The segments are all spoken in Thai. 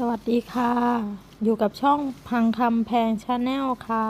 สวัสดีค่ะ อยู่กับช่องพังคำแพงชาแนลค่ะ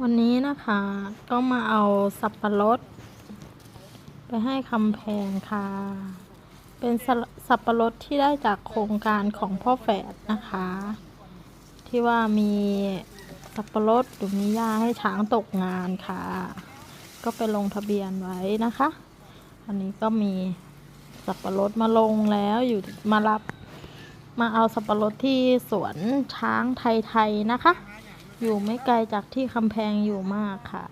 วันนี้นะคะก็มาเอาสับปะรด ไปให้คำแพงค่ะ เป็นสสับปะรดที่ได้จากโครงการของพ่อแฝดนะคะ ที่ว่ามีสับปะรดหรือมียาให้ช้างตกงานค่ะ ก็ไปลงทะเบียนไว้นะคะ อันนี้ก็มี สับปะรดมาลงแล้วอยู่มารับมาเอาสับปะรดที่สวนช้างไทยๆนะคะ อยู่ไม่ไกลจากที่คำแพงอยู่มากค่ะ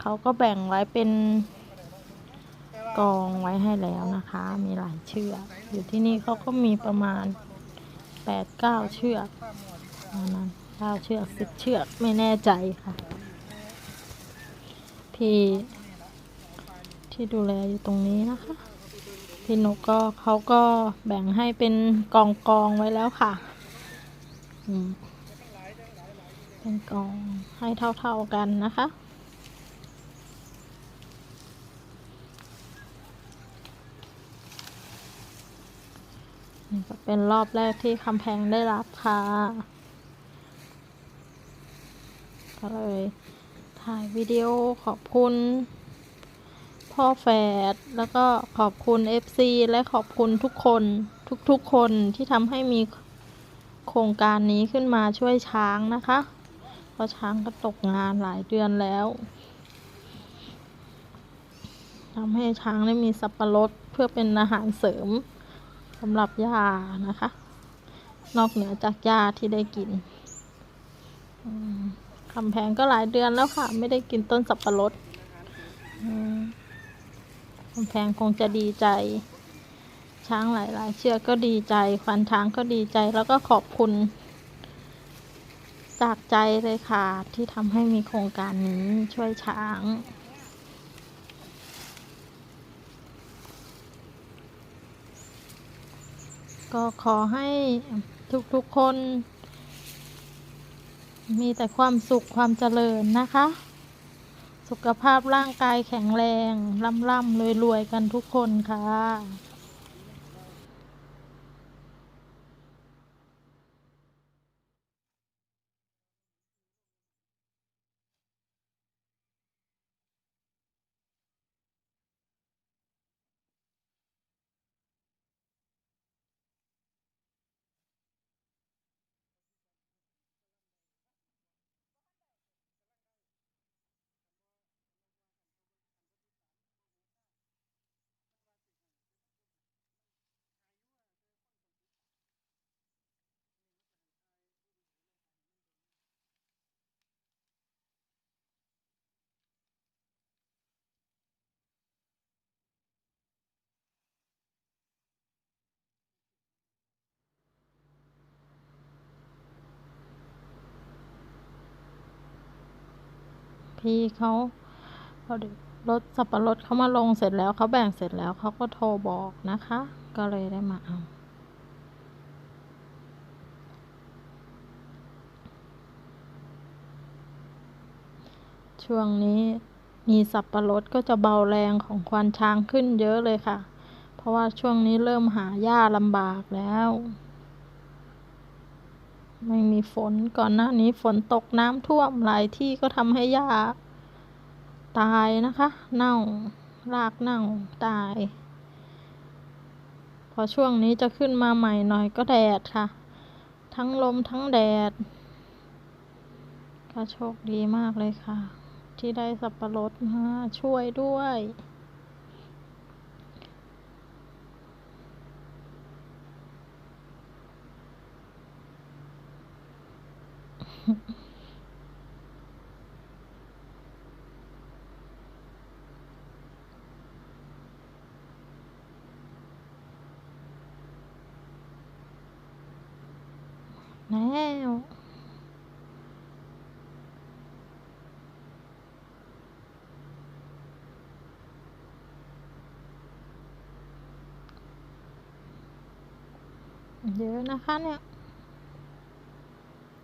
เขาก็แบ่งไว้เป็นกองไว้ให้แล้วนะคะ มีหลายเชือกอยู่ที่นี่เขาก็มีประมาณแปดเก้าเชือกประมาณเก้าเชือกสิบเชือกไม่แน่ใจค่ะ พี่ ที่ดูแลอยู่ตรงนี้นะคะ พี่นกก็เขาก็แบ่งให้เป็นกองกองไว้แล้วค่ะเป็นกองให้เท่าๆกันนะคะ นี่ก็เป็นรอบแรกที่คำแพงได้รับค่ะก็เลยถ่ายวิดีโอขอบคุณ พ่อแฝด แล้วก็ขอบคุณ FC และขอบคุณทุกคนทุกๆคนที่ทำให้มีโครงการนี้ขึ้นมาช่วยช้างนะคะ เพราะช้างก็ตกงานหลายเดือนแล้วทำให้ช้างได้มีสับปะรดเพื่อเป็นอาหารเสริมสำหรับหญ้านะคะ นอกเหนือจากหญ้าที่ได้กินคำแพงก็หลายเดือนแล้วค่ะ ไม่ได้กินต้นสับปะรดอืม คำแพงคงจะดีใจ ช้างหลาย ๆ เชือกก็ดีใจควันช้างก็ดีใจแล้วก็ขอบคุณ จากใจเลยค่ะ ที่ทำให้มีโครงการนี้ช่วยช้างก็ขอให้ทุกๆคน มีแต่ความสุขความเจริญนะคะ สุขภาพร่างกายแข็งแรงร่ำร่ำรวยรวยกันทุกคนค่ะ พี่เขาพอดีรถสับปะรดเขามาลงเสร็จแล้วเขาแบ่งเสร็จแล้วเขาก็โทรบอกนะคะ ก็เลยได้มาเอาช่วงนี้มีสับปะรดก็จะเบาแรงของควานช้างขึ้นเยอะเลยค่ะ เพราะว่าช่วงนี้เริ่มหาหญ้าลำบากแล้ว ไม่มีฝนก่อนหน้านี้ฝนตกน้ำท่วมหลายที่ก็ทำให้หญ้าตายนะคะ เน่ารากเน่าตาย พอช่วงนี้จะขึ้นมาใหม่หน่อยก็แดดค่ะ ทั้งลมทั้งแดด ก็โชคดีมากเลยค่ะ ที่ได้สับปะรดมาช่วยด้วย แล้วเยอะนะคะเนี่ย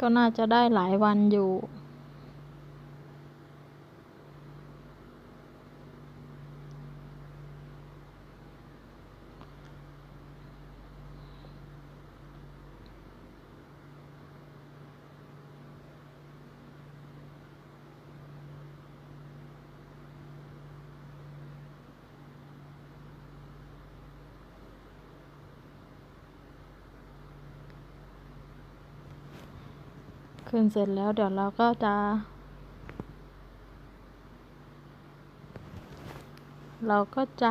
ก็น่าจะได้หลายวันอยู่ ขึ้นเสร็จแล้วเดี๋ยวเราก็จะ เราก็จะ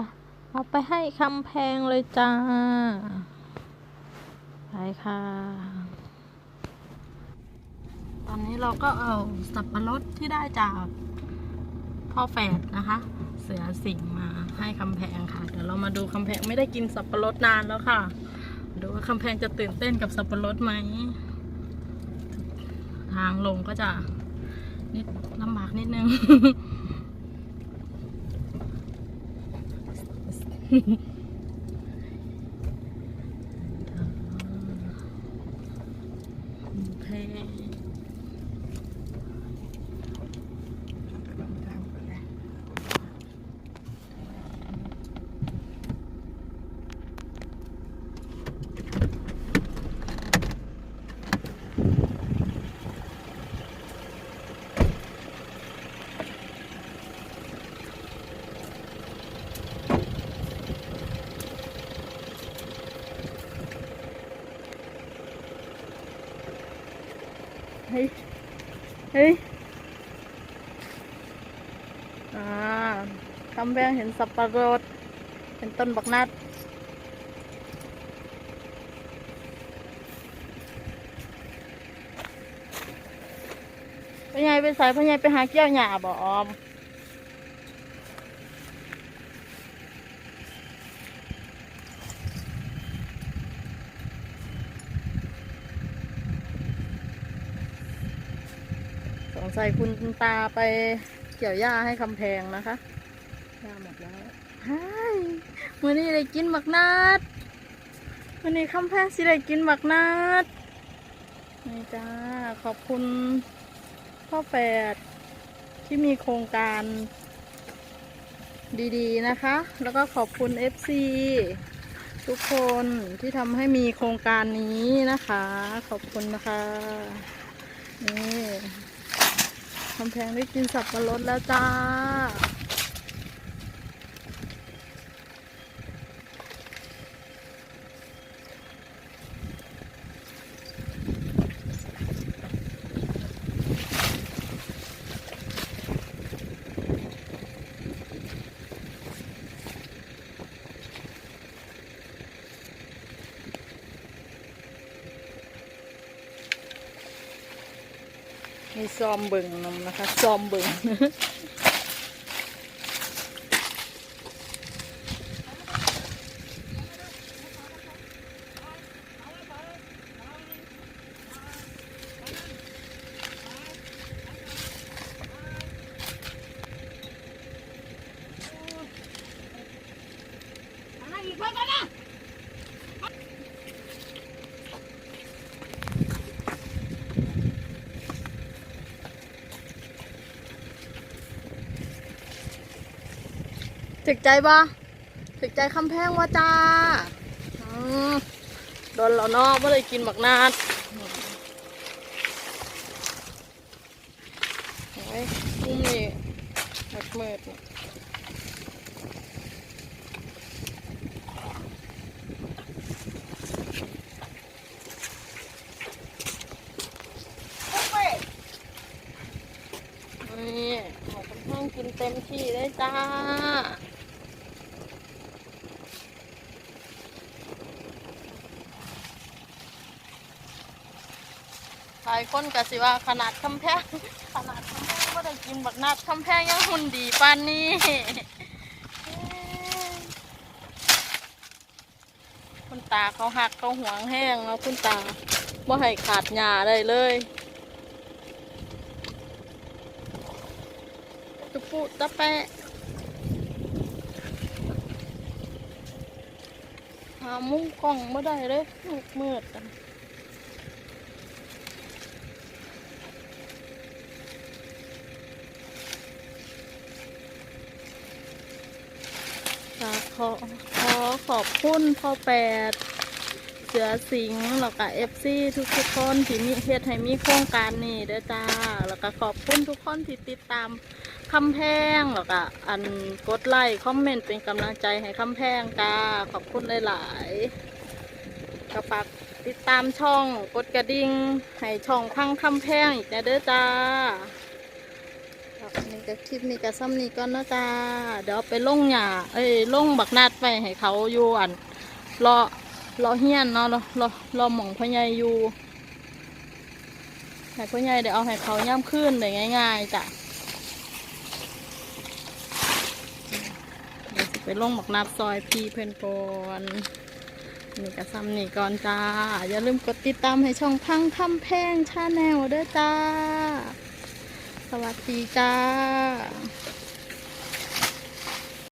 เอาไปให้คำแพงเลยจ้า ไปค่ะ ตอนนี้เราก็เอาสับปะรดที่ได้จากพ่อแฝดนะคะ เสือสิงมาให้คำแพงค่ะ เดี๋ยวเรามาดูคำแพงไม่ได้กินสับปะรดนานแล้วค่ะ ดูว่าคำแพงจะตื่นเต้นกับสับปะรดไหม ทางลงก็จะนิดลำบากนิดนึง โอเค เฮ้ย เฮ้ย อ่าคำแพงเห็นสับปะรด เห็นต้นบักนัด พ่อใหญ่ไปใส่พ่อใหญ่ไปหาเกี้ยวหญ้าบ่ออม สงสัยคุณตาไปเกี่ยวหญ้าให้คำแพงนะคะหญ้าหมดแล้วใช่มื่อนี้ได้กินบักนัดมื่อนี้คำแพงสิได้กินบักนัดนี่จ้าขอบคุณพ่อแฝดที่มีโครงการดีๆนะคะ แล้วก็ขอบคุณ FC ทุกคนที่ทำให้มีโครงการนี้นะคะ ขอบคุณนะคะนี่ คำแพงได้กินสับปะรดแล้วจ้า ซอมเบิ่งนมนะคะ ซอมเบิ่ง ถึกใจบ่ถึกใจคำแพงว่าจ้าโดนเราเนาะไม่ได้กินหมักนาดโอ้ยมุมนี่มืดมืดนี่นี่หมูกำแพงกินเต็มที่เลยจ้า หลายคนก็สิว่าขนาดคำแพงขนาดคำแพงก็ได้กินบักนัดคำแพงยังหุ่นดีปานนี้คุณตาเขาหักเขาหวงแห้งแล้วคุณตาบ่ให้ขาดหญ้าได้เลยตุปุตะแปะหามุมกล้องไม่ได้เลยมืดมืดๆอ ค่ะขอขอขอบคุณพ่อแปด เสือสิงห์แล้วก็เอฟซีทุกทุกคนที่มีเฮ็ดให้มีโครงการนี้เด้อจ้า แล้วก็ขอบคุณทุกคนที่ติดตามคำแพงแล้วก็อันกดไลค์คอมเมนต์เป็นกำลังใจให้คำแพงจ้าขอบคุณหลายๆกระปักติดตามช่องกดกระดิ่งให้ช่องพังคำแพงอีกนะเด้อจ้า ครับนี่ก็คลิปนี้ก็ซ้ำนี้ก่อนนะจ้า เดี๋ยวไปลงหยาเอ้ยลงบักนาดไปให้เขาอยู่อันรอรอเฮียนเนาะรอรอรอหม่องพ่อใหญ่อยู่ให้พ่อใหญ่เดี๋ยวเอาให้เขาย่ำขึ้นได้ง่ายๆจ้ะเดี๋ยวสิไปลงบักนาดซอยพี่เพื่อนก่อนนี่ก็ซ้ำนี่ก่อนจ้า อย่าลืมกดติดตามให้ช่องพังคำแพงชาแนลด้วยจ้า สวัสดีจ้า